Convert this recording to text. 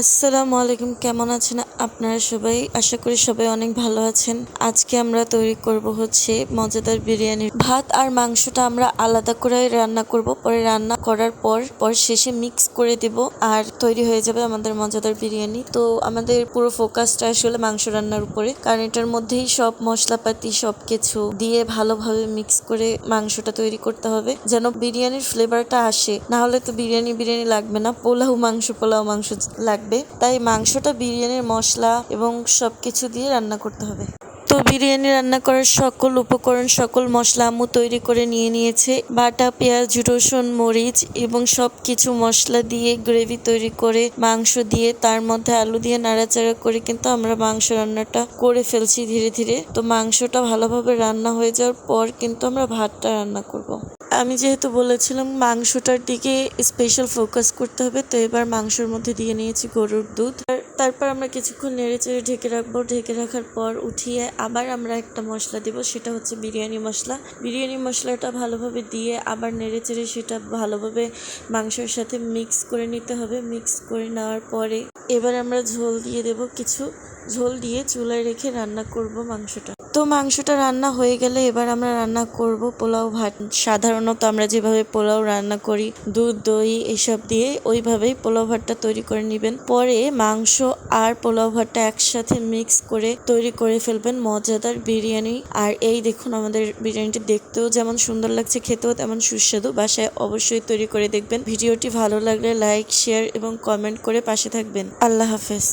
আসসালামু আলাইকুম, কেমন আছেন আপনারা সবাই? আশা করি সবাই অনেক ভালো আছেন। আজকে আমরা তৈরি করব হচ্ছে মজাদার বিরিয়ানি ভাত আর মাংসটা আমরা আলাদা করে রান্না করব। পরে রান্না করার পর পর শেষে মিক্স করে দেব আর তৈরি হয়ে যাবে আমাদের মজাদার বিরিয়ানি। তো আমাদের পুরো ফোকাসটা আসলে মাংস রান্নার উপরে। কারণ এটার মধ্যেই সব মশলাপাতি সব কিছু দিয়ে ভালোভাবে মিক্স করে মাংসটা তৈরি করতে হবে। যেন বিরিয়ানির ফ্লেভারটা আসে। না হলে তো বিরিয়ানি বিরিয়ানি লাগবে না। পোলাও মাংস পোলাও মাংস লাগবে। তাই মাংসটা বিরিয়ানির মশলা এবং সবকিছু দিয়ে রান্না করতে হবে। তো বিরিয়ানি রান্না করার সকল উপকরণ, সকল মশলা আম্মু তৈরি করে নিয়ে নিয়েছে। বাটা, পেঁয়াজ, রসুন, মরিচ এবং সব কিছু মশলা দিয়ে গ্রেভি তৈরি করে মাংস দিয়ে, তার মধ্যে আলু দিয়ে নাড়াচাড়া করে কিন্তু আমরা মাংস রান্নাটা করে ফেলছি ধীরে ধীরে। তো মাংসটা ভালোভাবে রান্না হয়ে যাওয়ার পর কিন্তু আমরা ভাতটা রান্না করব। আমি যেহেতু বলেছিলাম মাংসটার দিকে স্পেশাল ফোকাস করতে হবে, তো এবার মাংসের মধ্যে দিয়ে নিয়েছি গরুর দুধ। তারপর আমরা কিছুক্ষণ নেড়ে চেড়ে ঢেকে রাখব। ঢেকে রাখার পর উঠিয়ে আবার আমরা একটা মশলা দেব, সেটা হচ্ছে বিরিয়ানি মশলা। বিরিয়ানি মশলাটা ভালোভাবে দিয়ে আবার নেড়েচেড়ে সেটা ভালোভাবে মাংসের সাথে মিক্স করে নিতে হবে। মিক্স করে নেওয়ার পরে এবার আমরা ঝোল দিয়ে দেব কিছু। ঝোল দিয়ে চুলায় রেখে রান্না করব মাংসটা। তো মাংসটা রান্না হয়ে গেলে এবার আমরা রান্না করব পোলাও ভাত। সাধারণত আমরা যেভাবে পোলাও রান্না করি, দুধ, দই এসব দিয়ে ওইভাবেই পোলাও ভাতটা তৈরি করে নেবেন। পরে মাংস আর পোলাও ভাতটা একসাথে মিক্স করে তৈরি করে ফেলবেন মজাদার বিরিয়ানি। আর এই দেখুন আমাদের বিরিয়ানিটি দেখতেও যেমন সুন্দর লাগছে, খেতেও তেমন সুস্বাদু। বাসায় অবশ্যই তৈরি করে দেখবেন। ভিডিওটি ভালো লাগলে লাইক, শেয়ার এবং কমেন্ট করে পাশে থাকবেন। আল্লাহ হাফেজ।